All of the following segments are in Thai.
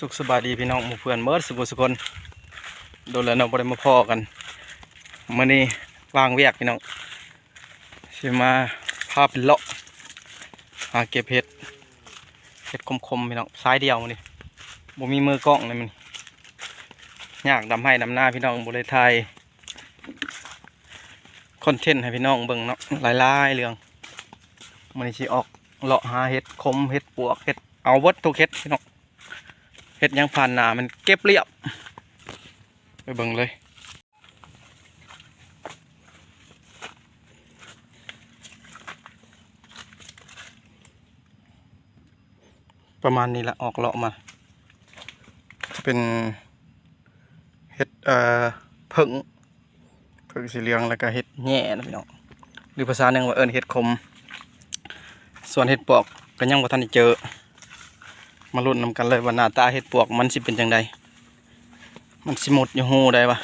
สุขสบายดีพี่น้องหมู่เพื่อนเมื่อสุขสุคนโดนแล้วเนาะบ่ได้มาพอกันมื้อนี้วางเวียกพี่น้องสิมาพาไปเลาะหาเก็บเห็ดเห็ดคมๆพี่น้องสายเดียวมื้อนี้บ่มีมือกล้องเลยมันยากดำให้ดำหน้าพี่น้องบ่ได้ถ่ายคอนเทนต์ให้พี่น้องเบิ่งเนาะหลายๆเรื่องมื้อนี้สิออกเลาะหาเห็ดคมเห็ดปวกเห็ดเอาเบิดทุกเห็ดพี่น้อง เห็ดยังผ่านหนามันเก็บเรียบ ไปเบิ่งเลย ประมาณนี้ละออกเลาะมา เป็นเห็ดเอ่อผึ่งผึ่งสีเหลืองแล้วก็เห็ดแหน่นะพี่น้องหรือภาษาหนึ่งว่าเอิญเห็ดคม ส่วนเห็ดปอกก็ยังบ่ทันได้เจอ มาลุ้นนำกันเลยว่าหน้าตาเห็ดปวกมันสิเป็นจังใดมันสิหมดอยู่หูได้ปะ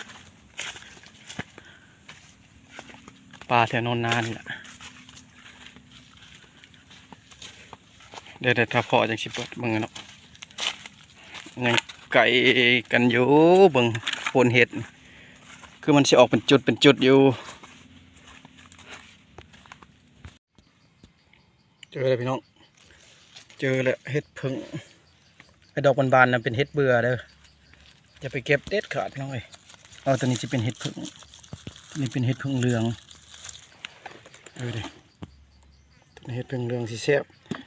ปลาแถวนนนานี่แหละเดี๋ยวเดี๋ยวถ้าพอจังสิเปิดเบิ่งกันเนาะยังไก่กันอยู่เบิ่งโคนเห็ด คือมันสิออกเป็นจุดเป็นจุดอยู่เจอเลยพี่น้อง เจอแล้วเห็ดผึ่ง ไอ้ดอกบานๆนะเป็นเห็ดเบื่อเด้อย่าไปเก็บเด็ดขาดน้องเอ้ยเอาตัวนี้จะเป็นเห็ดผึ่งนี้เป็นเห็ดผึ่งเหลืองเออเด้ตัวนี้เห็ดผึ่งเหลืองสีแซ่บ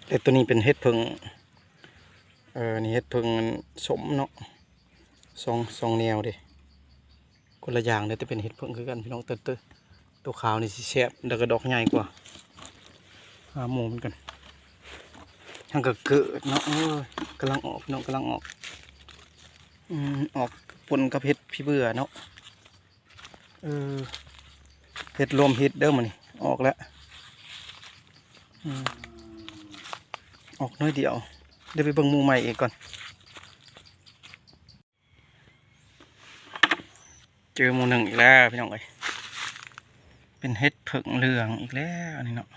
แต่ตัวนี้เป็นเห็ดผึ่งเออนี่เห็ดผึ่งสมเนาะสองสองแนวเด้คนละอย่างเลยแต่เป็นเห็ดผึ่งคือกันพี่น้องเตอร์ตัวขาวนี่สีแซ่บแล้วก็ดอกใหญ่กว่าหาหมูมือนกัน ทางก็เกิดเนาะกำลังออกเนาะกำลังออกอืมออกปนกับเห็ดพี่เบื่อเนาะเออเห็ดรวมเห็ดเด้อมันนี่ออกแล้วอืมออกน้อยเดียวเดี๋ยวไปเบิ่งมูใหม่อีกก่อน เจอมูหนึ่งอีกแล้วพี่น้องเอ้ยเป็นเห็ดเผิงเหลืองอีกแล้วนี่เนาะ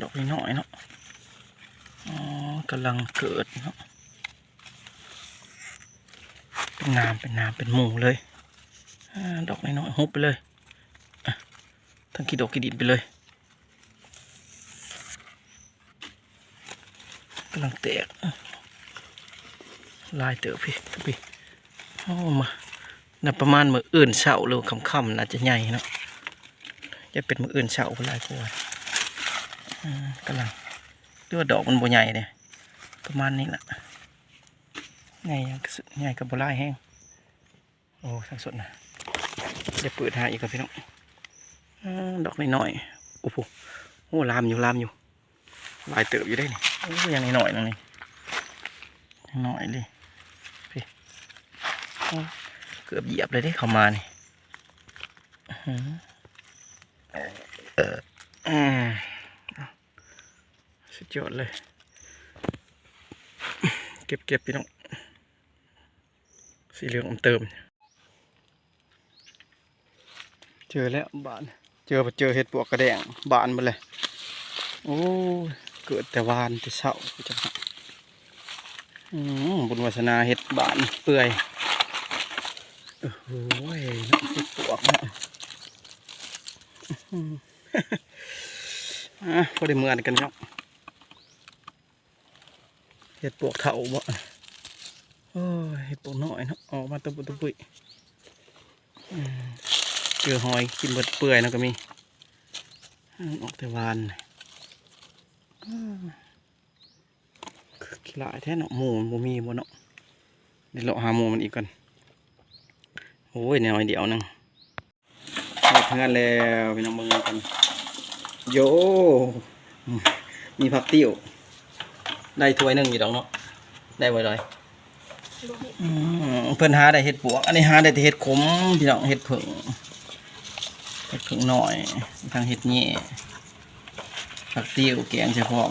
ดอกน้อยเนาะอ๋อกำลังเกิดเนาะเป็นน้ำเป็นน้ำเป็นหมูเลยอดอกน้อยๆหุบไปเลยทั้งกี่ดอกกี่ดินไปเลยกำลังแตกอะลายเต๋อพี่พี่โอ้มาน่าประมาณมืออื่นเสาหรือค่ำๆน่าจะใหญ่เนาะจะเป็นมืออื่นเสาคนลายกล้วยอืม กำลังเรียกว่าดอกมันบใหญ่เนี่ยประมาณนี้แหละใหญ่ยังกระสุใหญ่กับบ่ไล่แห้งโอ้ทั้งสดนะเดี๋ยวเปิดหาอีกครับพี่น้องดอกน้อยๆโอ้โหโอ้ลามอยู่ลามอยู่ลายเติบอยู่ได้นี่โอ้ยังน้อยๆนึงนี่ยังน้อยเลยพี่เกือบเหยียบเลยได้เข้ามานี่อื้อหือเอออืม สุดยอดเลย เก็บเก็บพี่น้อง สีเหลืองอมเติม เจอแล้วบาน เจอเจอเห็ดปวกกระแดงบานมาเลย โอ้เกิดแต่วานแต่เศร้ากูจะหาอืมบุญวาสนาเห็ดบานเปื่อยโอ้โหน้ำเห็ดปวกเนะอื้อหืออะพอได้เหมือนกันเนาะ เห็ดปวกเถาบ่โอ้ยเห็ดปวกน้อยเนาะออกมาตะปุตะปุยอืมเจอหอยกินเบิดเปื่อยนะก็มีออกแต่วานขี้ลายแท้เนาะหมูมันบ่มีบ่เนาะเดี๋ยวเราหาหมูมันอีกก่อนโอ้ยแนวเดียวนึงเฮ็ดเพื่อนแล้วพี่น้องเบิ่งกันโยมมีผักติ้ว ได้ถ้วยหนึ่งอยู่ดอกเนาะได้ไว้เลยอืมเพิ่นหาได้เห็ดปวก อันนี้หาได้แต่เห็ดขมพี่น้องเห็ดผึ่งเห็ดผึ่งหน่อยทางเห็ดแง่ผักติ้วแกงใส่พร้อม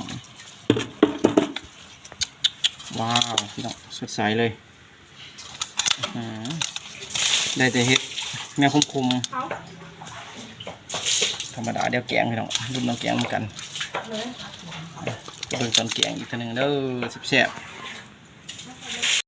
ว้าวพี่น้องสดใสเลยอื้อหือได้แต่เห็ดแม่คมคมๆธรรมดาเดี๋ยวแกงพี่น้องรุ่นน้องแกงเหมือนกัน เบิ่งตอนแกงอีกทีหนึงเด้อแซ่บๆ